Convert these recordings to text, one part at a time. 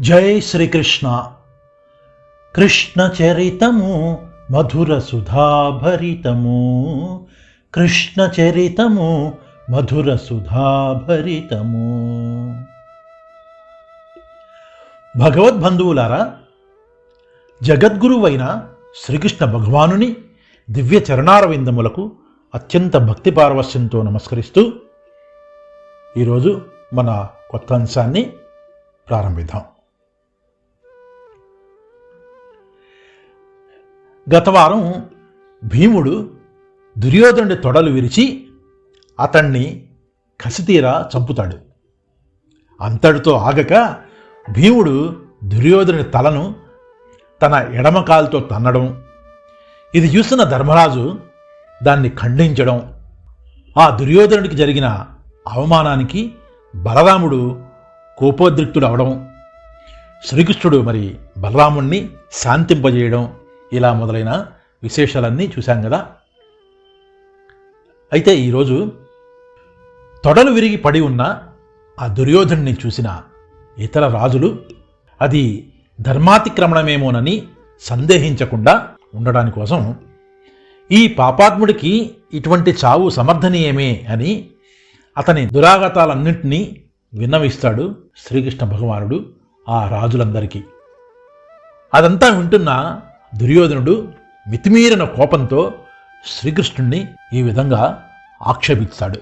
జై శ్రీకృష్ణ. కృష్ణ చరితము మధుర సుధాభరితము. కృష్ణ చరితము మధుర సుధాభరితము. భగవద్బంధువులారా జగద్గురువైన శ్రీకృష్ణ భగవానుని దివ్య చరణారవిందములకు అత్యంత భక్తి పారవస్యంతో నమస్కరిస్తూ ఈరోజు మన కొత్త అంశాన్ని ప్రారంభిద్దాం. గత వారం భీముడు దుర్యోధనుడి తొడలు విరిచి అతన్ని కసితీరా చంపుతాడు. అంతటితో ఆగక భీముడు దుర్యోధనుడి తలను తన ఎడమకాలతో తన్నడం ఇది చూస్తున్న ధర్మరాజు దాన్ని ఖండించడం ఆ దుర్యోధనుడికి జరిగిన అవమానానికి బలరాముడు కోపోద్రిక్తుడు అవడం శ్రీకృష్ణుడు మరి బలరాముణ్ణి శాంతింపజేయడం ఇలా మొదలైన విశేషాలన్నీ చూశాం కదా. అయితే ఈరోజు తొడలు విరిగి పడి ఉన్న ఆ దుర్యోధనుని చూసిన ఇతర రాజులు అది ధర్మాతిక్రమణమేమోనని సందేహించకుండా ఉండడాని కోసం ఈ పాపాత్ముడికి ఇటువంటి చావు సమర్థనీయమే అని అతని దురాగతాలన్నింటినీ విన్నవిస్తాడు శ్రీకృష్ణ భగవానుడు ఆ రాజులందరికీ. అదంతా వింటున్న దుర్యోధనుడు మితిమీరిన కోపంతో శ్రీకృష్ణుణ్ణి ఈ విధంగా ఆక్షేపిస్తాడు.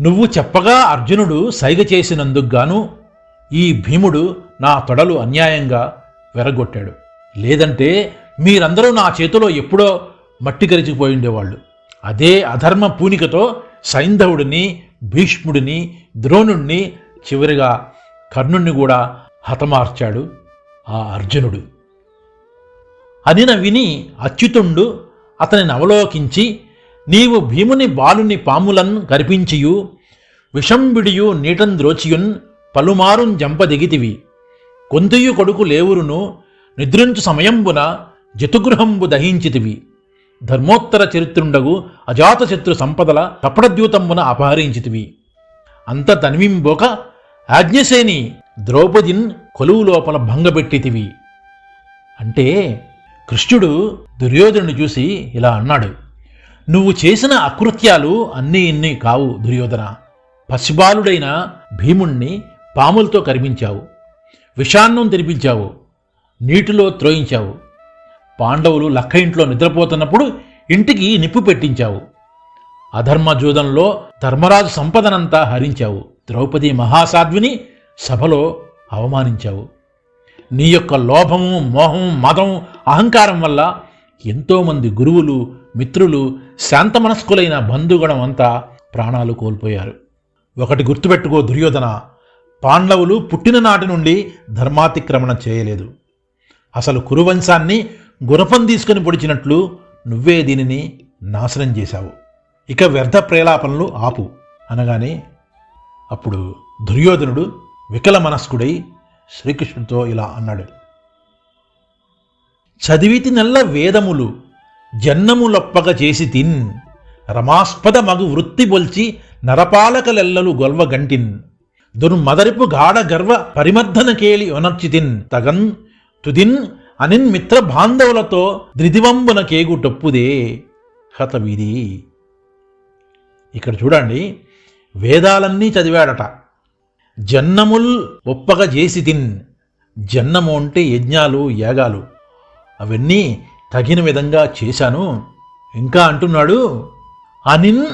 నువ్వు చెప్పగా అర్జునుడు సైగ చేసినందుకు గాను ఈ భీముడు నా తొడలు అన్యాయంగా వెరగొట్టాడు. లేదంటే మీరందరూ నా చేతిలో ఎప్పుడో మట్టి కరిచిపోయి ఉండేవాళ్ళు. అదే అధర్మ పూనికతో సైంధవుడిని భీష్ముడిని ద్రోణుణ్ణి చివరిగా కర్ణుణ్ణి కూడా హతమార్చాడు ఆ అర్జునుడు. అనిన విని అచ్యుతుండు అతనిని అవలోకించి నీవు భీముని బాలుని పాములన్ కరిపించియు విషంబిడియు నీటన్ ద్రోచియున్ పలుమారున్ జంపదిగితివి. కొంతయు కొడుకు లేవురును నిద్రించు సమయంబున జతుగృహంబు దహించితివి. ధర్మోత్తర చరిత్రుండగు అజాతశత్రు సంపదల కపటద్యూతంబున అపహరించితివి. అంత తన్వింబోక ఆజ్ఞసేని ద్రౌపదిన్ కొలువు లోపల భంగపెట్టితివి. అంటే కృష్ణుడు దుర్యోధనుని చూసి ఇలా అన్నాడు నువ్వు చేసిన అకృత్యాలు అన్నీ ఇన్ని కావు దుర్యోధన. పసిబాలుడైన భీముణ్ణి పాములతో కరిపించావు విషాన్నం తినిపించావు నీటిలో త్రోయించావు. పాండవులు లక్క ఇంట్లో నిద్రపోతున్నప్పుడు ఇంటికి నిప్పు పెట్టించావు. అధర్మ జూదంలో ధర్మరాజు సంపదనంతా హరించావు. ద్రౌపది మహాసాధ్విని సభలో అవమానించావు. నీ యొక్క లోభము మోహం మదం అహంకారం వల్ల ఎంతోమంది గురువులు మిత్రులు శాంతమనస్కులైన బంధుగణం అంతా ప్రాణాలు కోల్పోయారు. ఒకటి గుర్తుపెట్టుకో దుర్యోధన పాండవులు పుట్టిన నాటి నుండి ధర్మాతిక్రమణ చేయలేదు. అసలు కురువంశాన్ని గుణపం తీసుకుని పొడిచినట్లు నువ్వే దీనిని నాశనం చేశావు. ఇక వ్యర్థ ప్రేలాపనలు ఆపు అనగానే అప్పుడు దుర్యోధనుడు వికల మనస్కుడై శ్రీకృష్ణుడితో ఇలా అన్నాడు. చదివితి నల్ల వేదములు జన్నములప్పగ చేసి తిన్ రమాస్పద మగు వృత్తి బొల్చి నరపాలకలెల్లలు గొల్వగంటిన్ దుర్మదరిపు గాఢ గర్వ పరిమర్ధన కేలి ఒనర్చితిన్ తగన్ తుదిన్ అనిన్ మిత్ర బాంధవులతో ద్రిదివంబున కేగు టొప్పుదే హతవిధి. ఇక్కడ చూడండి వేదాలన్నీ చదివాడట. జన్నముల్ ఒప్పగ చేసి తిన్. జన్నము అంటే యజ్ఞాలు యాగాలు. అవన్నీ తగిన విధంగా చేశాను. ఇంకా అంటున్నాడు అనిన్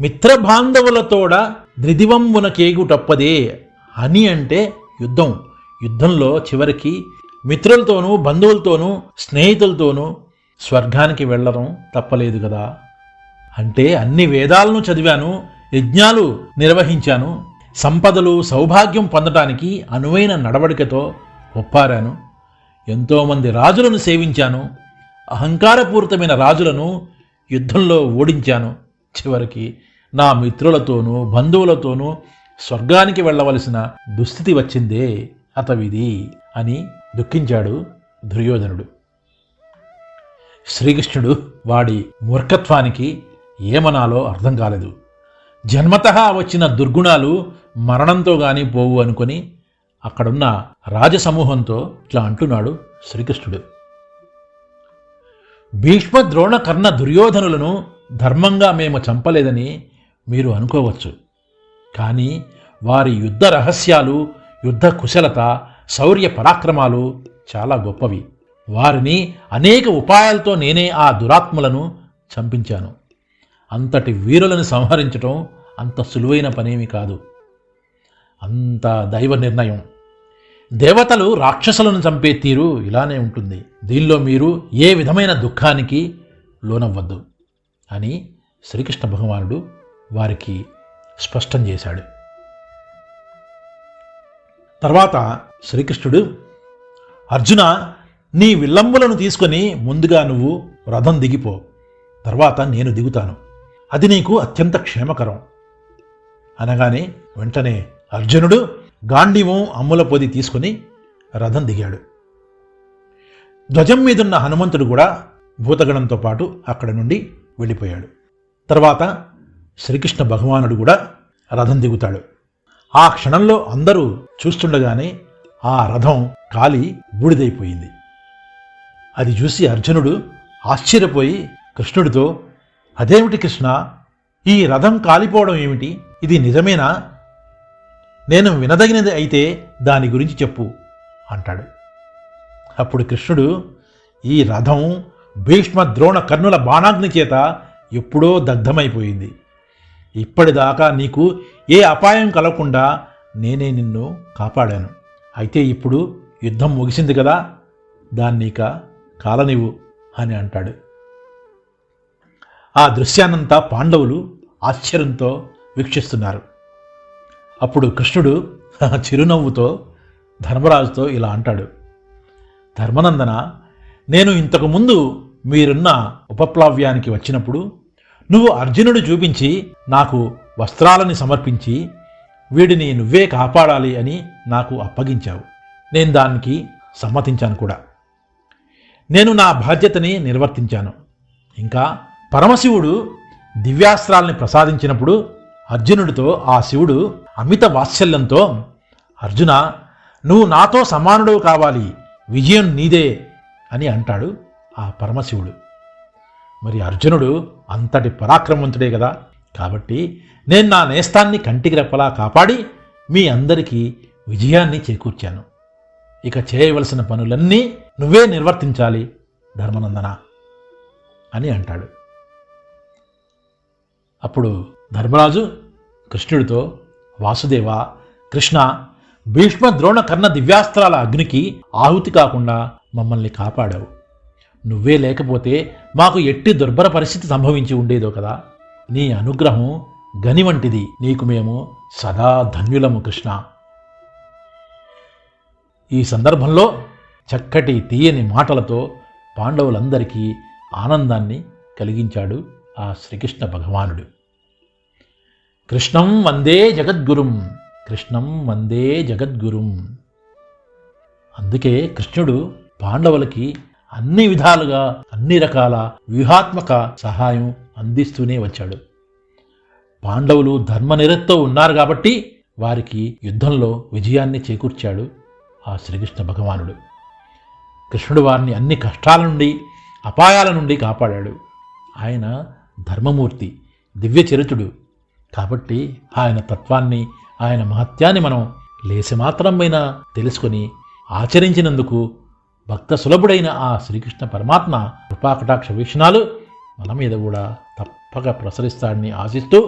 మిత్రబాంధవులతోడ ధృదివంబున కేగుటప్పదే అని అంటే యుద్ధం. యుద్ధంలో చివరికి మిత్రులతోనూ బంధువులతోనూ స్నేహితులతోనూ స్వర్గానికి వెళ్ళడం తప్పలేదు కదా. అంటే అన్ని వేదాలను చదివాను యజ్ఞాలు నిర్వహించాను. సంపదలు సౌభాగ్యం పొందటానికి అనువైన నడవడికతో ఒప్పారాను. ఎంతోమంది రాజులను సేవించాను. అహంకారపూరితమైన రాజులను యుద్ధంలో ఓడించాను. చివరికి నా మిత్రులతోనూ బంధువులతోనూ స్వర్గానికి వెళ్ళవలసిన దుస్థితి వచ్చిందే అతవిది అని దుఃఖించాడు దుర్యోధనుడు. శ్రీకృష్ణుడు వాడి మూర్ఖత్వానికి ఏమనాలో అర్థం కాలేదు. జన్మత వచ్చిన దుర్గుణాలు మరణంతో గాని పోవు అనుకొని అక్కడున్న రాజసమూహంతో ఇట్లా అంటున్నాడు శ్రీకృష్ణుడు. భీష్మ ద్రోణ కర్ణ దుర్యోధనులను ధర్మంగా మేము చంపలేదని మీరు అనుకోవచ్చు. కానీ వారి యుద్ధ రహస్యాలు యుద్ధ కుశలత శౌర్య పరాక్రమాలు చాలా గొప్పవి. వారిని అనేక ఉపాయాలతో నేనే ఆ దురాత్ములను చంపించాను. అంతటి వీరులను సంహరించటం అంత సులువైన పనేమి కాదు. అంత దైవ నిర్ణయం. దేవతలు రాక్షసులను చంపే తీరు ఇలానే ఉంటుంది. దీనిలో మీరు ఏ విధమైన దుఃఖానికి లోనవ్వద్దు అని శ్రీకృష్ణ భగవానుడు వారికి స్పష్టం చేశాడు. తర్వాత శ్రీకృష్ణుడు అర్జున నీ విల్లంబులను తీసుకొని ముందుగా నువ్వు రథం దిగిపో. తర్వాత నేను దిగుతాను. అది నీకు అత్యంత క్షేమకరం. అనగానే వెంటనే అర్జునుడు గాంధీవం అమ్ముల పొది తీసుకుని రథం దిగాడు. ధ్వజం మీదున్న హనుమంతుడు కూడా భూతగణంతో పాటు అక్కడ నుండి వెళ్ళిపోయాడు. తర్వాత శ్రీకృష్ణ భగవానుడు కూడా రథం దిగుతాడు. ఆ క్షణంలో అందరూ చూస్తుండగానే ఆ రథం కాలి బూడిదైపోయింది. అది చూసి అర్జునుడు ఆశ్చర్యపోయి కృష్ణుడితో అదేమిటి కృష్ణ? ఈ రథం కాలిపోవడం ఏమిటి? ఇది నిజమేనా? నేను వినదగినది అయితే దాని గురించి చెప్పు అంటాడు. అప్పుడు కృష్ణుడు ఈ రథం భీష్మ ద్రోణ కర్ణుల బాణాగ్ని చేత ఎప్పుడో దగ్ధమైపోయింది. ఇప్పటిదాకా నీకు ఏ అపాయం కలగకుండా నేనే నిన్ను కాపాడాను. అయితే ఇప్పుడు యుద్ధం ముగిసింది కదా దాన్నిక కాలనివ్వు అని అంటాడు. ఆ దృశ్యాన్నంతా పాండవులు ఆశ్చర్యంతో వీక్షిస్తున్నారు. అప్పుడు కృష్ణుడు చిరునవ్వుతో ధర్మరాజుతో ఇలా అంటాడు. ధర్మనందన నేను ఇంతకుముందు మీరున్న ఉపప్లావ్యానికి వచ్చినప్పుడు నువ్వు అర్జునుడు చూపించి నాకు వస్త్రాలని సమర్పించి వీడిని నువ్వే కాపాడాలి అని నాకు అప్పగించావు. నేను దానికి సమ్మతించాను కూడా. నేను నా బాధ్యతని నిర్వర్తించాను. ఇంకా పరమశివుడు దివ్యాస్త్రాల్ని ప్రసాదించినప్పుడు అర్జునుడితో ఆ శివుడు అమిత వాత్సల్యంతో అర్జున నువ్వు నాతో సమానుడు కావాలి విజయం నీదే అని అంటాడు ఆ పరమశివుడు. మరి అర్జునుడు అంతటి పరాక్రమవంతుడే కదా కాబట్టి నేను నా నేస్తాన్ని కంటికి రెప్పలా కాపాడి మీ అందరికీ విజయాన్ని చేకూర్చాను. ఇక చేయవలసిన పనులన్నీ నువ్వే నిర్వర్తించాలి ధర్మనందన? అని అంటాడు. అప్పుడు ధర్మరాజు కృష్ణుడితో వాసుదేవ కృష్ణ భీష్మ ద్రోణ కర్ణ దివ్యాస్త్రాల అగ్నికి ఆహుతి కాకుండా మమ్మల్ని కాపాడావు. నువ్వే లేకపోతే మాకు ఎట్టి దుర్భర పరిస్థితి సంభవించి ఉండేదో కదా. నీ అనుగ్రహం గని వంటిది. నీకు మేము సదా ధన్యులము కృష్ణ. ఈ సందర్భంలో చక్కటి తీయని మాటలతో పాండవులందరికీ ఆనందాన్ని కలిగించాడు ఆ శ్రీకృష్ణ భగవానుడు. కృష్ణం వందే జగద్గురుం కృష్ణం వందే జగద్గురుం. అందుకే కృష్ణుడు పాండవులకి అన్ని విధాలుగా అన్ని రకాల వ్యూహాత్మక సహాయం అందిస్తూనే వచ్చాడు. పాండవులు ధర్మనిరత్తో ఉన్నారు కాబట్టి వారికి యుద్ధంలో విజయాన్ని చేకూర్చాడు ఆ శ్రీకృష్ణ భగవానుడు. కృష్ణుడు వారిని అన్ని కష్టాల నుండి అపాయాల నుండి కాపాడాడు. ఆయన ధర్మమూర్తి దివ్యచరితుడు కాబట్టి ఆయన తత్వాన్ని ఆయన మహత్యాన్ని మనం లేశమాత్రమైన తెలుసుకొని ఆచరించినందుకు భక్త సులభుడైన ఆ శ్రీకృష్ణ పరమాత్మ కృపాకటాక్ష వీక్షణాలు మన మీద కూడా తప్పక ప్రసరిస్తాడని ఆశిస్తూ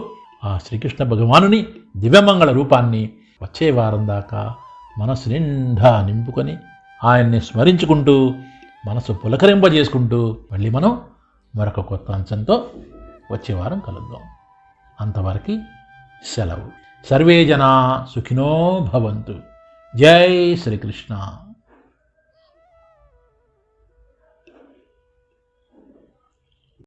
ఆ శ్రీకృష్ణ భగవానుని దివ్యమంగళ రూపాన్ని వచ్చే వారం దాకా మనసు నిండా నింపుకొని ఆయన్ని స్మరించుకుంటూ మనసు పులకరింపజేసుకుంటూ మళ్ళీ మనం మరొక కొత్త అంశంతో వచ్చే వారం కలుద్దాం. అంతవరకు సెలవు. సర్వే జనా సుఖినో భవంతు. జై శ్రీకృష్ణ.